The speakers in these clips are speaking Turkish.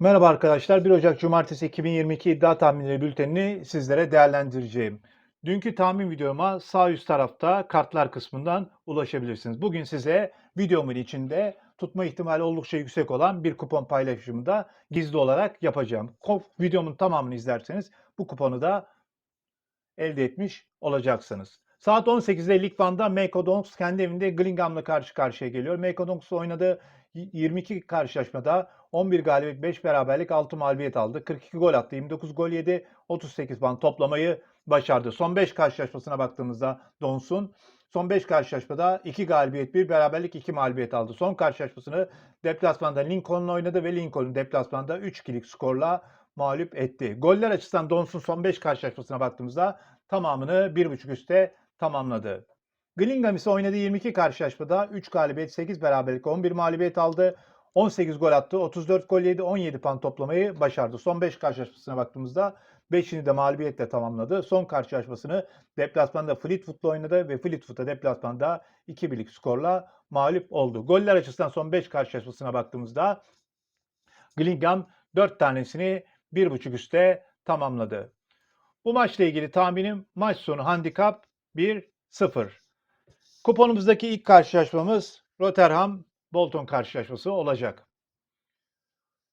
Merhaba arkadaşlar. 1 Ocak Cumartesi 2022 iddia tahminleri bültenini sizlere değerlendireceğim. Dünkü tahmin videoma sağ üst tarafta kartlar kısmından ulaşabilirsiniz. Bugün size videomun içinde tutma ihtimali oldukça yüksek olan bir kupon paylaşımı da gizli olarak yapacağım. Videomun tamamını izlerseniz bu kuponu da elde etmiş olacaksınız. Saat 18'de Lig One'da Mako Donks kendi evinde Gillingham'la karşı karşıya geliyor. Mako Donks oynadığı 22 karşılaşmada 11 galibiyet, 5 beraberlik, 6 mağlubiyet aldı. 42 gol attı, 29 gol yedi, 38 puan toplamayı başardı. Son 5 karşılaşmasına baktığımızda Dons'un son 5 karşılaşmada 2 galibiyet, 1 beraberlik, 2 mağlubiyet aldı. Son karşılaşmasını deplasmanda Lincoln'la oynadı ve Lincoln deplasmanda 3-2'lik skorla mağlup etti. Goller açısından Dons'un son 5 karşılaşmasına baktığımızda tamamını 1.5 üste tamamladı. Gillingham ise oynadığı 22 karşılaşmada 3 galibiyet, 8 beraberlik, 11 mağlubiyet aldı. 18 gol attı, 34 gol yedi, 17 puan toplamayı başardı. Son 5 karşılaşmasına baktığımızda 5'ini de mağlubiyetle tamamladı. Son karşılaşmasını deplasmanda Fleetwood'la oynadı ve Fleetwood'a deplasmanda 2-1'lik skorla mağlup oldu. Goller açısından son 5 karşılaşmasına baktığımızda Gillingham 4 tanesini 1.5 üste tamamladı. Bu maçla ilgili tahminim maç sonu handikap 1-0. Kuponumuzdaki ilk karşılaşmamız Rotherham Bolton karşılaşması olacak.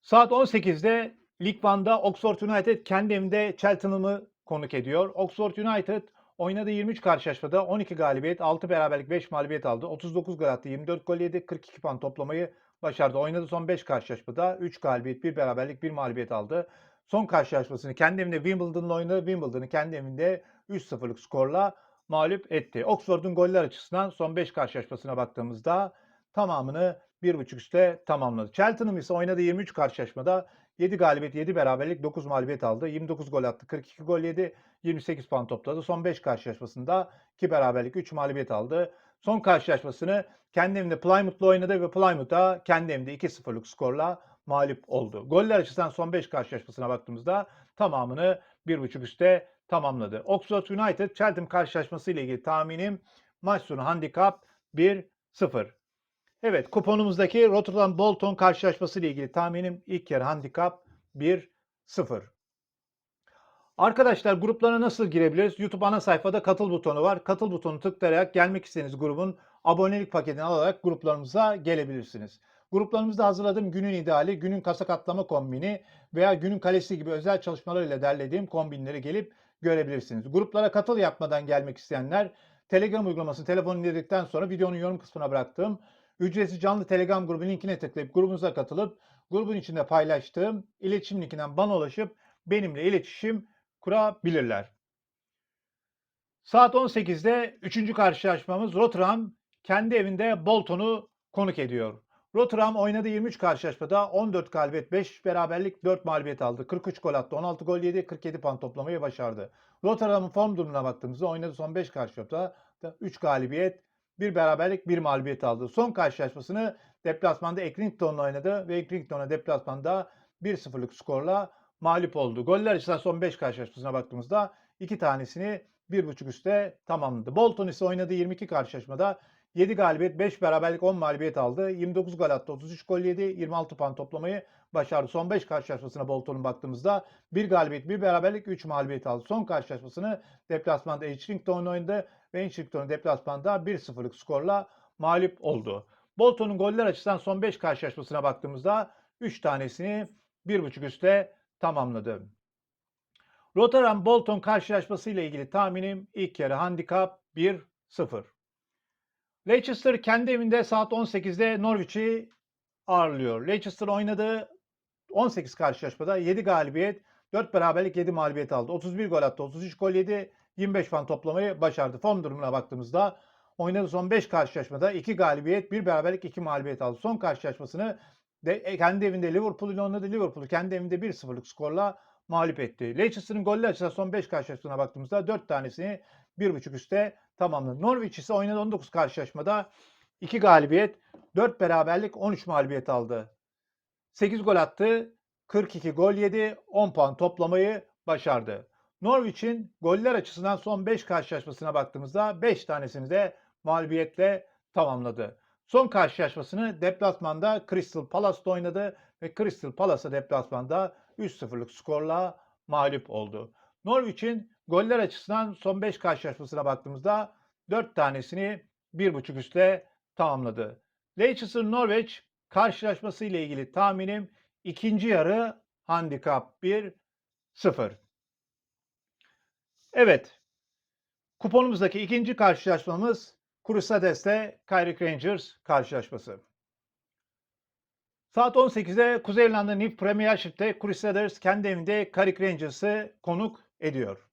Saat 18'de Lig Oxford United kendi evinde Cheltenham'ı konuk ediyor. Oxford United oynadığı 23 karşılaşmada 12 galibiyet, 6 beraberlik, 5 mağlubiyet aldı. 39 gol attı, 24 gol yedi, 42 puan toplamayı başardı. Oynadığı son 5 karşılaşmada 3 galibiyet, 1 beraberlik, 1 mağlubiyet aldı. Son karşılaşmasını kendi evinde Wimbledon'la oynadı. Wimbledon'ı kendi evinde 3-0'lık skorla mağlup etti. Oxford'un goller açısından son 5 karşılaşmasına baktığımızda tamamını 1.5 üste tamamladı. Cheltenham ise oynadığı 23 karşılaşmada 7 galibiyet, 7 beraberlik, 9 mağlubiyet aldı. 29 gol attı, 42 gol yedi, 28 puan topladı. Son 5 karşılaşmasında 2 beraberlik, 3 mağlubiyet aldı. Son karşılaşmasını kendi evinde Plymouth'la oynadı ve Plymouth'a kendi evinde 2-0'lık skorla mağlup oldu. Goller açısından son 5 karşılaşmasına baktığımızda tamamını 1.5 üste tamamladı. Oxford United Cheltenham karşılaşması ile ilgili tahminim maç sonu handikap 1-0. Evet kuponumuzdaki Rotterdam Bolton karşılaşması ile ilgili tahminim ilk yarı handikap 1-0. Arkadaşlar gruplara nasıl girebiliriz? YouTube ana sayfada katıl butonu var. Katıl butonu tıklayarak gelmek istediğiniz grubun abonelik paketini alarak gruplarımıza gelebilirsiniz. Gruplarımızda hazırladığım günün ideali, günün kasa katlama kombini veya günün kalesi gibi özel çalışmalarıyla derlediğim kombinleri gelip görebilirsiniz. Gruplara katıl yapmadan gelmek isteyenler Telegram uygulamasını telefonu indirdikten sonra videonun yorum kısmına bıraktığım ücretsiz canlı Telegram grubu linkine tıklayıp grubunuza katılıp grubun içinde paylaştığım iletişim linkinden bana ulaşıp benimle iletişim kurabilirler. Saat 18'de 3. karşılaşmamız Rotterdam kendi evinde Bolton'u konuk ediyor. Rotterdam oynadığı 23 karşılaşmada 14 galibiyet, 5 beraberlik, 4 mağlubiyet aldı. 43 gol attı, 16 gol yedi, 47 puan toplamayı başardı. Rotterdam'ın form durumuna baktığımızda oynadığı son 5 karşılaşmada 3 galibiyet, 1 beraberlik, 1 mağlubiyet aldı. Son karşılaşmasını deplasmanda Accrington'la oynadı ve Accrington'a deplasmanda 1-0'lık skorla mağlup oldu. Goller açısından son 5 karşılaşmasına baktığımızda 2 tanesini 1.5 üste tamamladı. Bolton ise oynadığı 22 karşılaşmada 7 galibiyet, 5 beraberlik, 10 mağlubiyet aldı. 29 gol attı, 33 gol yedi, 26 puan toplamayı başardı. Son 5 karşılaşmasına Bolton'un baktığımızda 1 galibiyet, 1 beraberlik, 3 mağlubiyet aldı. Son karşılaşmasını deplasmanda Edgerington oynadı ve Edgerington'un deplasmanda 1-0'lık skorla mağlup oldu. Bolton'un goller açısından son 5 karşılaşmasına baktığımızda 3 tanesini 1.5 üste tamamladı. Rotterdam Bolton karşılaşması ile ilgili tahminim ilk yarı handikap 1-0. Leicester kendi evinde saat 18'de Norwich'i ağırlıyor. Leicester oynadığı 18 karşılaşmada 7 galibiyet, 4 beraberlik 7 mağlubiyet aldı. 31 gol attı, 33 gol yedi, 25 puan toplamayı başardı. Form durumuna baktığımızda oynadığı son 5 karşılaşmada 2 galibiyet, 1 beraberlik 2 mağlubiyet aldı. Son karşılaşmasını de kendi evinde Liverpool ile oynadı. Liverpool'u kendi evinde 1-0'lık skorla mağlup etti. Leicester'ın goller açısından son 5 karşılaşmasına baktığımızda 4 tanesini 1.5 üste tamamladı. Norwich ise oynadı 19 karşılaşmada 2 galibiyet, 4 beraberlik, 13 mağlubiyet aldı. 8 gol attı, 42 gol yedi, 10 puan toplamayı başardı. Norwich'in goller açısından son 5 karşılaşmasına baktığımızda 5 tanesini de mağlubiyetle tamamladı. Son karşılaşmasını deplasmanda Crystal Palace'da oynadı ve Crystal Palace'a deplasmanda 3-0'lık skorla mağlup oldu. Norwich'in goller açısından son 5 karşılaşmasına baktığımızda 4 tanesini 1.5 üstte tamamladı. Leicester Norwich karşılaşması ile ilgili tahminim ikinci yarı handikap 1-0. Evet. Kuponumuzdaki ikinci karşılaşmamız Crusades'le Kyrie Rangers karşılaşması. Saat 18'de Kuzey İrlanda Nif Premiership'te Crusaders kendi evinde Carrick Rangers'ı konuk ediyor.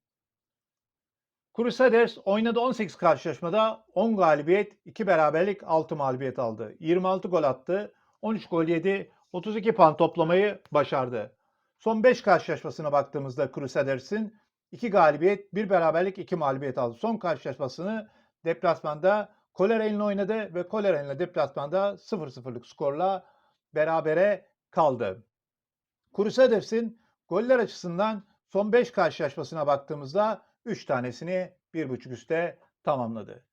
Crusaders oynadı 18 karşılaşmada 10 galibiyet, 2 beraberlik, 6 mağlubiyet aldı. 26 gol attı, 13 gol yedi, 32 puan toplamayı başardı. Son 5 karşılaşmasına baktığımızda Crusaders'in 2 galibiyet, 1 beraberlik, 2 mağlubiyet aldı. Son karşılaşmasını deplasmanda Coleraine oynadı ve Coleraine deplasmanda 0-0'lık skorla berabere kaldı. Crusaders'in goller açısından son 5 karşılaşmasına baktığımızda 3 tanesini 1.5 üste tamamladı.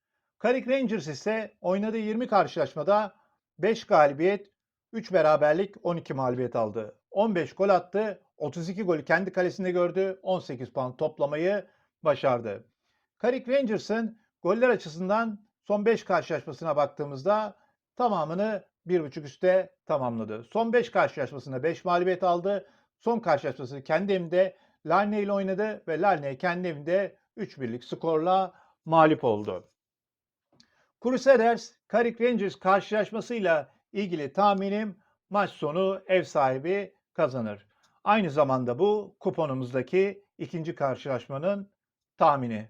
Carrick Rangers ise oynadığı 20 karşılaşmada 5 galibiyet, 3 beraberlik, 12 mağlubiyet aldı. 15 gol attı, 32 golü kendi kalesinde gördü, 18 puan toplamayı başardı. Carrick Rangers'ın goller açısından son 5 karşılaşmasına baktığımızda tamamını 1.5 üste tamamladı. Son 5 karşılaşmasında 5 mağlubiyet aldı. Son karşılaşmasını kendi evinde Larne ile oynadı ve Larne kendi evinde 3-1'lik skorla mağlup oldu. Crusaders, Carrick Rangers karşılaşmasıyla ilgili tahminim maç sonu ev sahibi kazanır. Aynı zamanda bu kuponumuzdaki ikinci karşılaşmanın tahmini.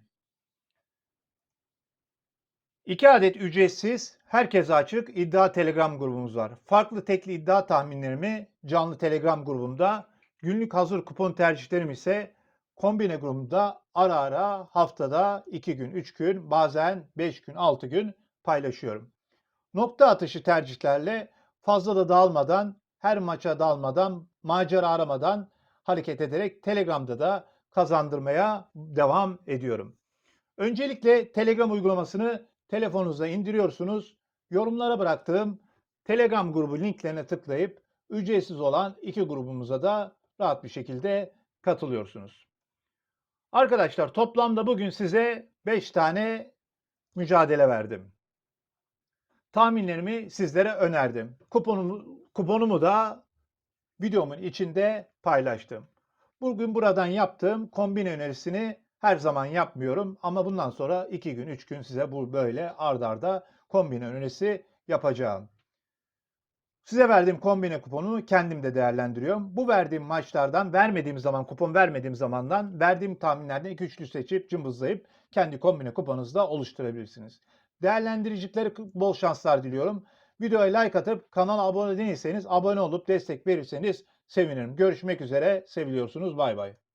İki adet ücretsiz, herkese açık iddia telegram grubumuz var. Farklı tekli iddia tahminlerimi canlı telegram grubumda, günlük hazır kupon tercihlerim ise kombine grubumda ara ara haftada 2 gün, 3 gün, bazen 5 gün, 6 gün paylaşıyorum. Nokta atışı tercihlerle fazla da dağılmadan, her maça dalmadan, macera aramadan hareket ederek Telegram'da da kazandırmaya devam ediyorum. Öncelikle Telegram uygulamasını telefonunuza indiriyorsunuz. Yorumlara bıraktığım Telegram grubu linklerine tıklayıp ücretsiz olan iki grubumuza da rahat bir şekilde katılıyorsunuz. Arkadaşlar toplamda bugün size 5 tane mücadele verdim. Tahminlerimi sizlere önerdim. Kuponumu, kuponumu da videomun içinde paylaştım. Bugün buradan yaptığım kombin önerisini her zaman yapmıyorum ama bundan sonra 2 gün 3 gün size bu böyle ard arda kombine önerisi yapacağım. Size verdiğim kombine kuponu kendim de değerlendiriyorum. Bu verdiğim maçlardan vermediğim zaman kupon vermediğim zamandan verdiğim tahminlerden 2 üçlü seçip cımbızlayıp kendi kombine kuponunuzu da oluşturabilirsiniz. Değerlendiriciklere bol şanslar diliyorum. Videoya like atıp kanala abone değilseniz abone olup destek verirseniz sevinirim. Görüşmek üzere. Seviliyorsunuz. Bay bay.